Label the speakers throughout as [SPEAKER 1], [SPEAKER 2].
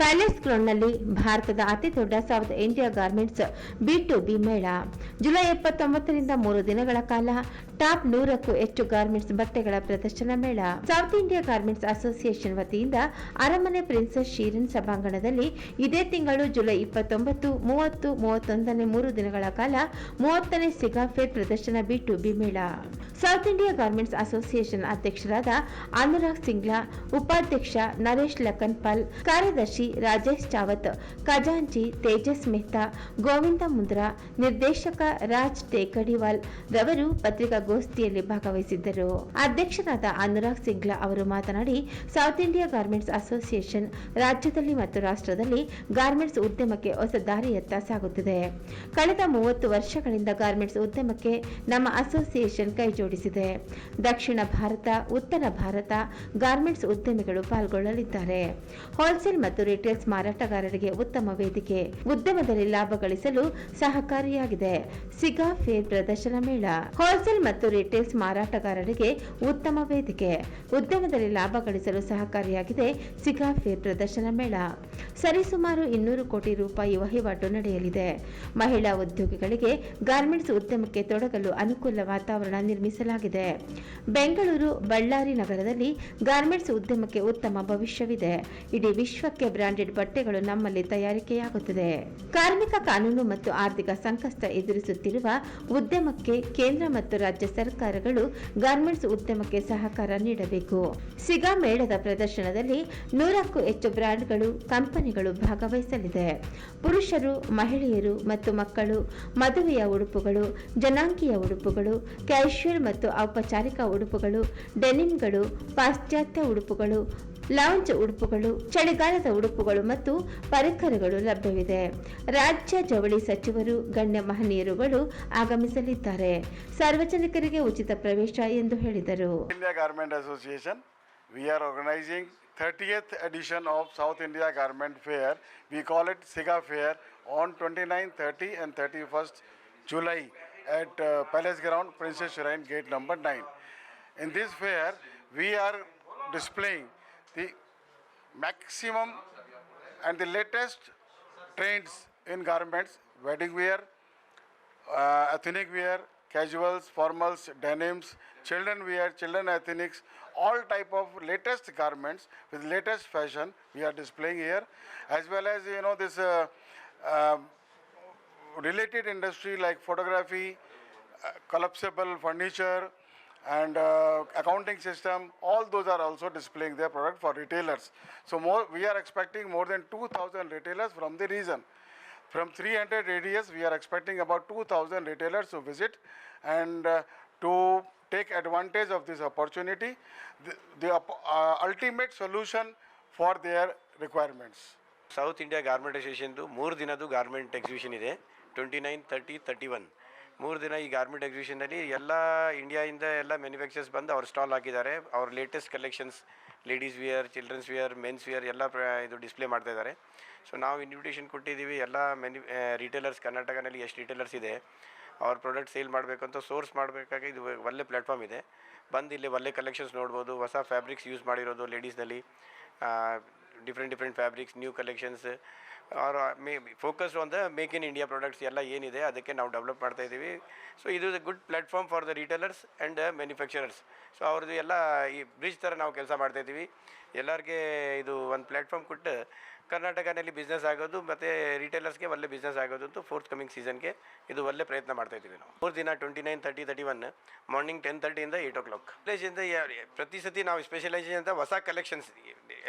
[SPEAKER 1] Palace ಗ್ರೌಂಡ್ನಲ್ಲಿ ಭಾರತದ ಅತಿ ದೊಡ್ಡ south India garments B to B ಮೇಳ. ಜುಲೈ ಎಪ್ಪತ್ತೊಂಬತ್ತರಿಂದ ಮೂರು ದಿನಗಳ ಕಾಲ ಟಾಪ್ ನೂರಕ್ಕೂ ಹೆಚ್ಚು ಗಾರ್ಮೆಂಟ್ಸ್ ಬಟ್ಟೆಗಳ ಪ್ರದರ್ಶನ ಮೇಳ. ಸೌತ್ ಇಂಡಿಯಾ ಗಾರ್ಮೆಂಟ್ಸ್ ಅಸೋಸಿಯೇಷನ್ ವತಿಯಿಂದ ಅರಮನೆ ಪ್ರಿನ್ಸೆಸ್ ಶೀರನ್ ಸಭಾಂಗಣದಲ್ಲಿ ಇದೇ ತಿಂಗಳು ಜುಲೈ ಇಪ್ಪತ್ತೊಂಬತ್ತು, ಮೂವತ್ತು, ಮೂವತ್ತೊಂದನೇ ಮೂರು ದಿನಗಳ ಕಾಲ ಮೂವತ್ತನೇ ಸಿಗಾಫೇರ್ ಪ್ರದರ್ಶನ ಬಿ ಟು ಬಿ ಮೇಳ. ಸೌತ್ ಇಂಡಿಯಾ ಗಾರ್ಮೆಂಟ್ಸ್ ಅಸೋಸಿಯೇಷನ್ ಅಧ್ಯಕ್ಷರಾದ ಅನುರಾಗ್ ಸಿಂಗ್ಲಾ ಉಪಾಧ್ಯಕ್ಷ ನರೇಶ್ ಲಖನ್ಪಾಲ್ ಕಾರ್ಯದರ್ಶಿ ರಾಜೇಶ್ ಚಾವತ್ ಖಜಾಂಚಿ ತೇಜಸ್ ಮೆಹ್ತಾ ಗೋವಿಂದ ಮುಂದ್ರಾ ನಿರ್ದೇಶಕ ರಾಜ್ ಟೇಕಡಿವಾಲ್ ರವರು ಪತ್ರಿಕಾಗೋಷ್ಠಿಯಲ್ಲಿ ಭಾಗವಹಿಸಿದ್ದರು. ಅಧ್ಯಕ್ಷರಾದ ಅನುರಾಗ್ ಸಿಂಗ್ಲಾ ಅವರು ಮಾತನಾಡಿ ಸೌತ್ ಇಂಡಿಯಾ ಗಾರ್ಮೆಂಟ್ಸ್ ಅಸೋಸಿಯೇಷನ್ ರಾಜ್ಯದಲ್ಲಿ ಮತ್ತು ರಾಷ್ಟ್ರದಲ್ಲಿ ಗಾರ್ಮೆಂಟ್ಸ್ ಉದ್ಯಮಕ್ಕೆ ಹೊಸ ದಾರಿಯತ್ತ ಸಾಗುತ್ತಿದೆ. ಕಳೆದ ಮೂವತ್ತು ವರ್ಷಗಳಿಂದ ಗಾರ್ಮೆಂಟ್ಸ್ ಉದ್ಯಮಕ್ಕೆ ನಮ್ಮ ಅಸೋಸಿಯೇಷನ್ ಕೈ ಜೋಡಿಸಿದೆ ದಕ್ಷಿಣ ಭಾರತ, ಉತ್ತರ ಭಾರತ ಗಾರ್ಮೆಂಟ್ಸ್ ಉದ್ಯಮಿಗಳು ಪಾಲ್ಗೊಳ್ಳಲಿದ್ದಾರೆ. ಹೋಲ್ಸೇಲ್ ಮತ್ತು ರಿಟೇಲ್ಸ್ ಮಾರಾಟಗಾರರಿಗೆ ಉತ್ತಮ ವೇದಿಕೆ, ಉದ್ಯಮದಲ್ಲಿ ಲಾಭ ಗಳಿಸಲು ಸಹಕಾರಿಯಾಗಿದೆ. ಸಿಗಾ ಫೇರ್ ಪ್ರದರ್ಶನ ಮೇಳ, ಹೋಲ್ಸೇಲ್ ಮತ್ತು ರಿಟೇಲ್ಸ್ ಮಾರಾಟಗಾರರಿಗೆ ಉತ್ತಮ ವೇದಿಕೆ, ಉದ್ಯಮದಲ್ಲಿ ಲಾಭ ಗಳಿಸಲು ಸಹಕಾರಿಯಾಗಿದೆ ಸಿಗಾ ಫೇರ್ ಪ್ರದರ್ಶನ ಮೇಳ. ಸರಿಸುಮಾರು ಇನ್ನೂರು ಕೋಟಿ ರೂಪಾಯಿ ವಹಿವಾಟು ನಡೆಯಲಿದೆ. ಮಹಿಳಾ ಉದ್ಯೋಗಿಗಳಿಗೆ ಗಾರ್ಮೆಂಟ್ಸ್ ಉದ್ಯಮಕ್ಕೆ ತೊಡಗಲು ಅನುಕೂಲ ವಾತಾವರಣ ನಿರ್ಮಿಸಲಾಗಿದೆ. ಬೆಂಗಳೂರು, ಬಳ್ಳಾರಿ ನಗರದಲ್ಲಿ ಗಾರ್ಮೆಂಟ್ಸ್ ಉದ್ಯಮಕ್ಕೆ ಉತ್ತಮ ಭವಿಷ್ಯವಿದೆ. ಇಡೀ ವಿಶ್ವಕ್ಕೆ ಬ್ರಾಂಡೆಡ್ ಬಟ್ಟೆಗಳು ನಮ್ಮಲ್ಲಿ ತಯಾರಿಕೆಯಾಗುತ್ತದೆ. ಕಾರ್ಮಿಕ ಕಾನೂನು ಮತ್ತು ಆರ್ಥಿಕ ಸಂಕಷ್ಟ ಎದುರಿಸುತ್ತಿರುವ ಉದ್ಯಮಕ್ಕೆ ಕೇಂದ್ರ ಮತ್ತು ರಾಜ್ಯ ಸರ್ಕಾರಗಳು ಗಾರ್ಮೆಂಟ್ಸ್ ಉದ್ಯಮಕ್ಕೆ ಸಹಕಾರ ನೀಡಬೇಕು. ಸಿಗಾ ಮೇಳದ ಪ್ರದರ್ಶನದಲ್ಲಿ ನೂರಕ್ಕೂ ಹೆಚ್ಚು ಬ್ರ್ಯಾಂಡ್ಗಳು ಕಂಪನಿಗಳು ಭಾಗವಹಿಸಲಿದೆ. ಪುರುಷರು, ಮಹಿಳೆಯರು ಮತ್ತು ಮಕ್ಕಳು, ಮದುವೆಯ ಉಡುಪುಗಳು, ಜನಾಂಗೀಯ ಉಡುಪುಗಳು, ಕ್ಯಾಶುಯಲ್ ಮತ್ತು ಔಪಚಾರಿಕ ಉಡುಪುಗಳು, ಡೆನಿಮ್ಗಳು, ಪಾಶ್ಚಾತ್ಯ ಉಡುಪುಗಳು ಲಾಂಚ್ ಉಡುಪುಗಳು, ಚಳಿಗಾಲದ ಉಡುಪುಗಳು ಮತ್ತು ಪರಿಕರಗಳು ಲಭ್ಯವಿದೆ. ರಾಜ್ಯ ಜವಳಿ ಸಚಿವರು, ಗಣ್ಯ ಮಹನೀಯರುಗಳು ಆಗಮಿಸಲಿದ್ದಾರೆ. ಸಾರ್ವಜನಿಕರಿಗೆ ಉಚಿತ ಪ್ರವೇಶ ಎಂದು ಹೇಳಿದರು.
[SPEAKER 2] India garment association we are organizing 30th edition of South India Garment Fair. We call it SIGA Fair on 29, 30 and 31st July at uh, Palace Ground, Princess Shrine, gate number 9. In this fair, we are displaying the maximum and the latest trends in garments, wedding wear, uh, ethnic wear, casuals, formals, denims, children wear, children ethnics, all type of latest garments with latest fashion we are displaying here, as well as you know this uh, um related industry like photography, uh, collapsible furniture, and uh, accounting system. All those are also displaying their product for retailers. So more, we are expecting more than 2,000 retailers from the region. From 300 radius, we are expecting about 2,000 retailers to visit and uh, to take advantage of this opportunity, the, the uh, ultimate solution for their requirements.
[SPEAKER 3] South India garment ಅಸೋಸಿಯೇಷನ್ದು ಮೂರು ದಿನದ್ದು garment exhibition ಇದೆ twenty nine thirty thirty one ಮೂರು ದಿನ ಈ garment ಎಕ್ಸಿಬಿಷನಲ್ಲಿ ಎಲ್ಲ ಇಂಡಿಯಾಯಿಂದ ಎಲ್ಲ manufacturers ಬಂದು ಅವ್ರು ಸ್ಟಾಲ್ ಹಾಕಿದ್ದಾರೆ. ಅವ್ರ latest collections ladies wear children's wear men's wear ಎಲ್ಲ ಇದು ಡಿಸ್ಪ್ಲೇ ಮಾಡ್ತಾ ಇದ್ದಾರೆ. ಸೊ ನಾವು ಇನ್ವಿಟೇಷನ್ ಕೊಟ್ಟಿದ್ದೀವಿ. ಎಲ್ಲ ಮೆನ್ಯು ರಿಟೇಲರ್ಸ್ ಕರ್ನಾಟಕನಲ್ಲಿ ಎಷ್ಟು ರಿಟೇಲರ್ಸ್ ಇದೆ ಅವ್ರ ಪ್ರಾಡಕ್ಟ್ ಸೇಲ್ ಮಾಡಬೇಕಂತ ಸೋರ್ಸ್ ಮಾಡಬೇಕಾಗಿ ಇದು ಒಳ್ಳೆ ಪ್ಲ್ಯಾಟ್ಫಾರ್ಮ್ ಇದೆ. ಬಂದು ಇಲ್ಲಿ ಒಳ್ಳೆ ಕಲೆಕ್ಷನ್ಸ್ ನೋಡ್ಬೋದು, ಹೊಸ ಫ್ಯಾಬ್ರಿಕ್ಸ್ ಯೂಸ್ ಮಾಡಿರೋದು ಲೇಡೀಸ್ನಲ್ಲಿ different different fabrics new collections are may focus on the make in India products ಎಲ್ಲ ಏನಿದೆ ಅದಕ್ಕೆ ನಾವು ಡೆವಲಪ್ ಮಾಡ್ತಾ ಇದ್ದೀವಿ. ಸೊ ಇದು good platform for the retailers and manufacturers so ಅವ್ರದ್ದು ಎಲ್ಲ ಈ ಬ್ರಿಡ್ಜ್ ಥರ ನಾವು ಕೆಲಸ ಮಾಡ್ತಾ ಇದ್ದೀವಿ. ಎಲ್ಲರಿಗೆ ಇದು ಒಂದು ಪ್ಲ್ಯಾಟ್ಫಾರ್ಮ್ ಕೊಟ್ಟು ಕರ್ನಾಟಕನಲ್ಲಿ ಬಿಸ್ನೆಸ್ ಆಗೋದು ಮತ್ತು ರಿಟೇಲರ್ಸ್ಗೆ ಒಳ್ಳೆ ಬಿಸ್ನೆಸ್ ಆಗೋದು ಅಂತ ಫೋರ್ತ್ ಕಮಿಂಗ್ ಸೀಸನ್ಗೆ ಇದು ಒಳ್ಳೆ ಪ್ರಯತ್ನ ಮಾಡ್ತಾ ಇದ್ದೀವಿ ನಾವು. ಮೂರು ದಿನ twenty nine thirty thirty one morning ten ತರ್ಟಿಯಿಂದ eight o'clock ಪ್ರತಿ ಸತಿ ನಾವು ಸ್ಪೆಷಲೈಸೇಷನ್ ಅಂತ ಹೊಸ ಕಲೆಕ್ಷನ್ಸ್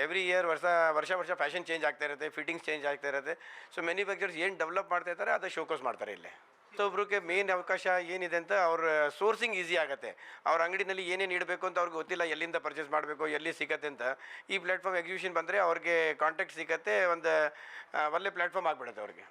[SPEAKER 3] ಎವ್ರಿ ಇಯರ್ ವರ್ಷ ವರ್ಷ ವರ್ಷ ಫ್ಯಾಷನ್ ಚೇಂಜ್ ಆಗ್ತಾ ಇರುತ್ತೆ ಫಿಟ್ಟಿಂಗ್ಸ್ ಚೇಂಜ್ ಆಗ್ತಾ ಇರುತ್ತೆ. ಸೊ ಮ್ಯಾನುಫ್ಯಾಕ್ಚರ್ಸ್ ಏನು ಡೆವಲಪ್ ಮಾಡ್ತಾ ಇರ್ತಾರೆ, ಅದು ಶೋಕೋಸ್ ಮಾಡ್ತಾರೆ ಇಲ್ಲೇ. ಮತ್ತೊಬ್ರಿಗೆ ಮೇನ್ ಅವಕಾಶ ಏನಿದೆ ಅಂತ ಅವ್ರ ಸೋರ್ಸಿಂಗ್ ಈಸಿ ಆಗುತ್ತೆ. ಅವ್ರ ಅಂಗಡಿನಲ್ಲಿ ಏನೇನು ಇಡಬೇಕು ಅಂತ ಅವ್ರಿಗೆ ಗೊತ್ತಿಲ್ಲ, ಎಲ್ಲಿಂದ ಪರ್ಚೇಸ್ ಮಾಡಬೇಕು, ಎಲ್ಲಿ ಸಿಗತ್ತೆ ಅಂತ. ಈ ಪ್ಲ್ಯಾಟ್ಫಾರ್ಮ್ ಎಕ್ಸಿಬಿಷನ್ ಬಂದರೆ ಅವ್ರಿಗೆ ಕಾಂಟ್ಯಾಕ್ಟ್ ಸಿಗತ್ತೆ, ಒಂದು ಒಳ್ಳೆ ಪ್ಲ್ಯಾಟ್ಫಾರ್ಮ್ ಆಗಿಬಿಡುತ್ತೆ ಅವ್ರಿಗೆ.